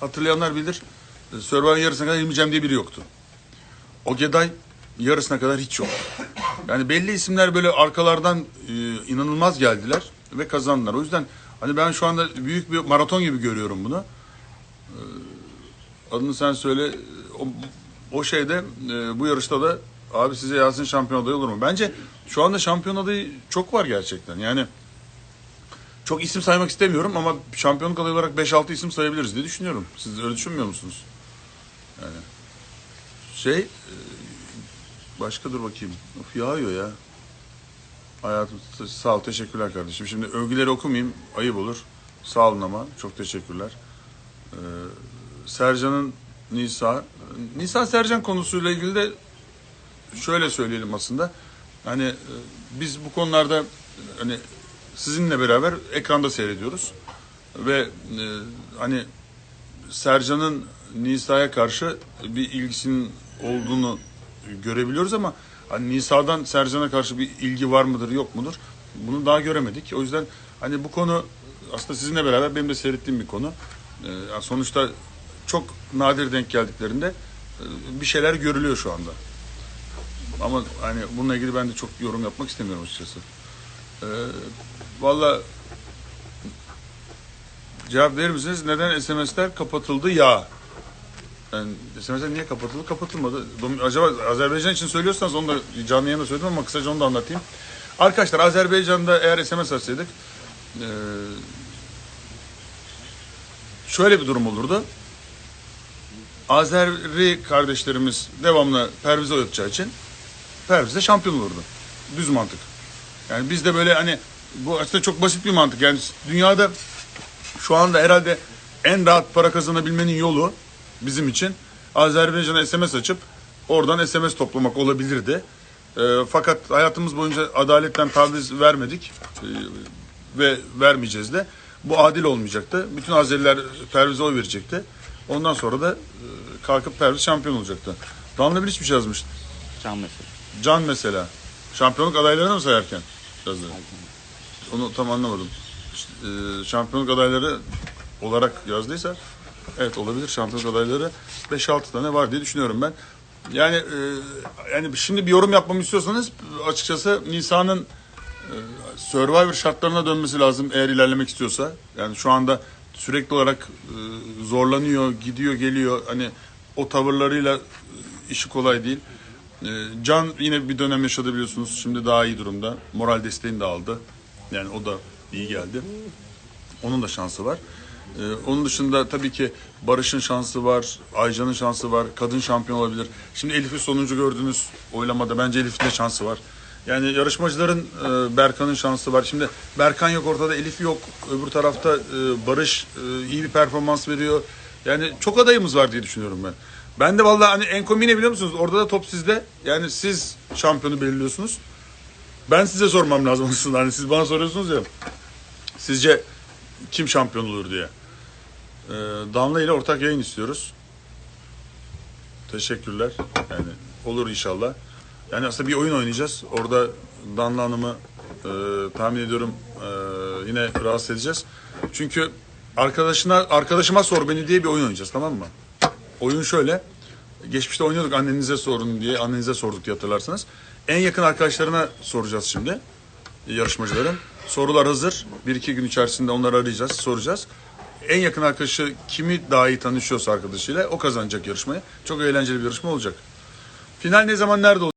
hatırlayanlar bilir. Survivor'ın yarısına kadar Cem diye biri yoktu. Ogeday yarısına kadar hiç yok. Yani belli isimler böyle arkalardan e, inanılmaz geldiler ve kazandılar. O yüzden hani ben şu anda büyük bir maraton gibi görüyorum bunu. E, adını sen söyle. O, o şeyde e, bu yarışta da abi size Yasin şampiyon adayı olur mu? Bence şu anda şampiyon adayı çok var gerçekten. Yani çok isim saymak istemiyorum ama şampiyonluk adayı olarak 5-6 isim sayabiliriz diye düşünüyorum. Siz öyle düşünmüyor musunuz? Yani şey e, başka dur bakayım. Of yağıyor ya. Hayatım sağ ol teşekkürler kardeşim. Şimdi övgüleri okumayayım ayıp olur. Sağ olun ama çok teşekkürler. Ee, Sercan'ın Nisa. Nisa Sercan konusuyla ilgili de şöyle söyleyelim aslında. Hani e, biz bu konularda hani sizinle beraber ekranda seyrediyoruz ve e, hani Sercan'ın Nisa'ya karşı bir ilgisinin olduğunu görebiliyoruz ama hani Nisa'dan Sercan'a karşı bir ilgi var mıdır yok mudur bunu daha göremedik. O yüzden hani bu konu aslında sizinle beraber benim de seyrettiğim bir konu. Yani sonuçta çok nadir denk geldiklerinde e, bir şeyler görülüyor şu anda. Ama hani bununla ilgili ben de çok yorum yapmak istemiyorum açıkçası. Ee, Valla cevap verir misiniz? Neden SMS'ler kapatıldı ya? Yani SMS'ler niye kapatıldı? Kapatılmadı. Acaba Azerbaycan için söylüyorsanız onu da canlı yayında söyledim ama kısaca onu da anlatayım. Arkadaşlar Azerbaycan'da eğer SMS açsaydık eee, şöyle bir durum olurdu. Azeri kardeşlerimiz devamlı Perviz'e oynatacağı için Perviz de şampiyon olurdu. Düz mantık. Yani biz de böyle hani bu aslında çok basit bir mantık. Yani dünyada şu anda herhalde en rahat para kazanabilmenin yolu bizim için Azerbaycan'a SMS açıp oradan SMS toplamak olabilirdi. Ee, fakat hayatımız boyunca adaletten taviz vermedik Ee, ve vermeyeceğiz de. Bu adil olmayacaktı. Bütün Azeriler Perviz'e oy verecekti. Ondan sonra da e, kalkıp Perviz şampiyon olacaktı. Danla bir hiçbir şey yazmış. Can mesela. Can mesela. Şampiyonluk adaylarını mı sayarken yazdı? Onu tam anlamadım. İşte, e, şampiyonluk adayları olarak yazdıysa evet olabilir. Şampiyonluk adayları 5-6 tane var diye düşünüyorum ben. Yani e, yani şimdi bir yorum yapmamı istiyorsanız açıkçası Nisan'ın e, Survivor şartlarına dönmesi lazım eğer ilerlemek istiyorsa. Yani şu anda sürekli olarak e, zorlanıyor, gidiyor, geliyor. Hani o tavırlarıyla e, işi kolay değil. E, Can yine bir dönem yaşadı biliyorsunuz. Şimdi daha iyi durumda. Moral desteğini de aldı. Yani o da iyi geldi. Onun da şansı var. Ee, onun dışında tabii ki Barış'ın şansı var, Aycan'ın şansı var, kadın şampiyon olabilir. Şimdi Elif'i sonuncu gördünüz oylamada. Bence Elif'in de şansı var. Yani yarışmacıların e, Berkan'ın şansı var. Şimdi Berkan yok ortada, Elif yok. Öbür tarafta e, Barış e, iyi bir performans veriyor. Yani çok adayımız var diye düşünüyorum ben. Ben de vallahi hani en komiği ne biliyor musunuz? Orada da top sizde. Yani siz şampiyonu belirliyorsunuz. Ben size sormam lazım aslında. Hani siz bana soruyorsunuz ya. Sizce kim şampiyon olur diye. Ee, Damla ile ortak yayın istiyoruz. Teşekkürler. Yani olur inşallah. Yani aslında bir oyun oynayacağız. Orada Danla Hanım'ı e, tahmin ediyorum e, yine rahatsız edeceğiz. Çünkü arkadaşına arkadaşıma sor beni diye bir oyun oynayacağız tamam mı? Oyun şöyle. Geçmişte oynuyorduk annenize sorun diye, annenize sorduk diye hatırlarsınız. En yakın arkadaşlarına soracağız şimdi yarışmacıların. Sorular hazır. Bir iki gün içerisinde onları arayacağız, soracağız. En yakın arkadaşı kimi daha iyi tanışıyorsa arkadaşıyla o kazanacak yarışmayı. Çok eğlenceli bir yarışma olacak. Final ne zaman nerede olacak?